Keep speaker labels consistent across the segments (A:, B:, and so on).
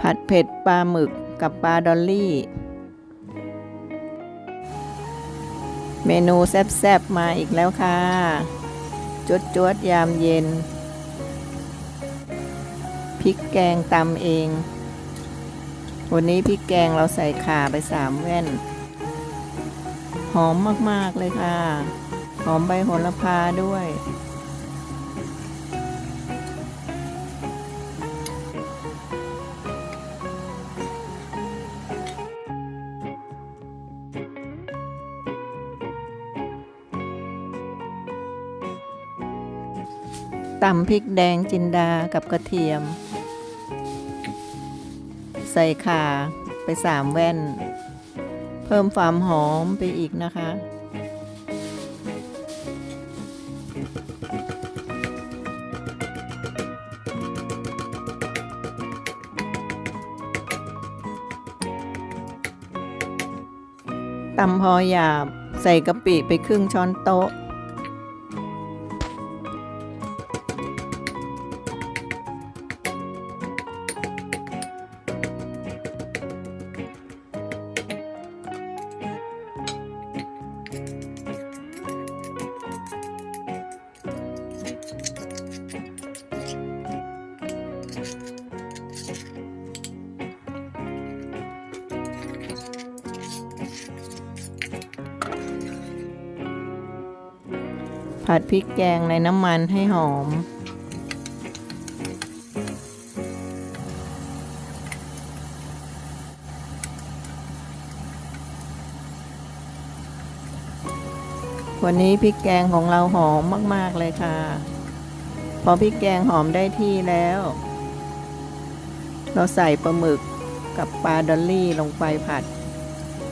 A: ผัดเผ็ดปลาหมึกกับปลาดอลลี่ เมนูแซ่บๆมาอีกแล้วค่ะจวดจวดๆยามเย็น พริกแกงตำเอง วันนี้พริกแกงเราใส่ข่าไปสามแว่น หอมมากๆเลยค่ะ หอมใบโหระพาด้วย ตำพริกแดงจินดากับกระเทียม ใส่ข่าไปสามแว่น เพิ่มความหอมไปอีกนะคะ ตำพอหยาบใส่กะปิไปครึ่งช้อนโต๊ะ ผัดพริกแกงในน้ำมันให้หอม วันนี้พริกแกงของเราหอมมาก ๆ เลยค่ะ พอพริกแกงหอมได้ที่แล้ว เราใส่ปลาหมึกกับปลาดอลลี่ลงไปผัด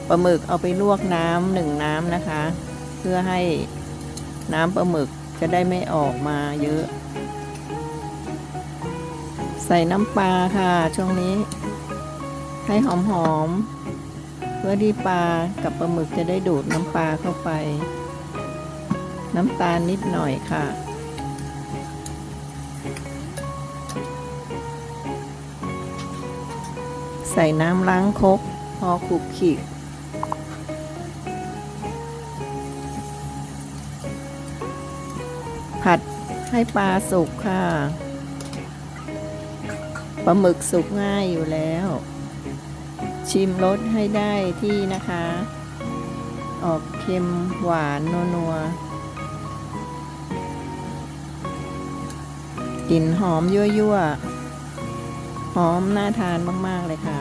A: ปลาหมึกเอาไปลวกน้ำหนึ่งน้ำนะคะ เพื่อให้น้ำปลาหมึกจะได้ไม่ออกมาเยอะ ใส่น้ำปลาค่ะช่วงนี้ ให้หอมๆเพื่อที่ปลากับปลาหมึกจะได้ดูดน้ำปลาเข้าไป น้ำตาลนิดหน่อยค่ะ ใส่น้ำล้างครกพอขลุกขลิกผัดให้ปลาสุกค่ะปลาหมึกสุกง่ายอยู่แล้ว ชิมรสให้ได้ที่นะคะ ออกเค็มหวานนัวกลิ่นหอมยั่วๆ หอมน่าทานมาก ๆ เลยค่ะ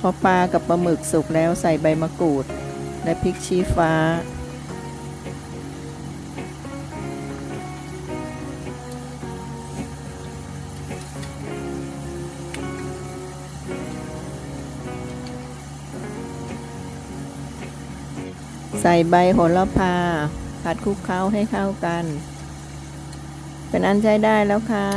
A: พอปลากับปลาหมึกสุกแล้วใส่ใบมะกรูด และพริกชี้ฟ้า ใส่ใบโหระพา ผัดคลุกเคล้าให้เข้ากัน เป็นอันใช้ได้แล้วค่ะ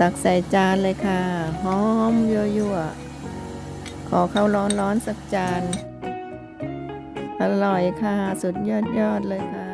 A: ตักใส่จานเลยค่ะ หอมยั่วๆ ขอข้าวร้อนๆสักจาน อร่อยค่ะ สุดยอดยอดๆเลยค่ะ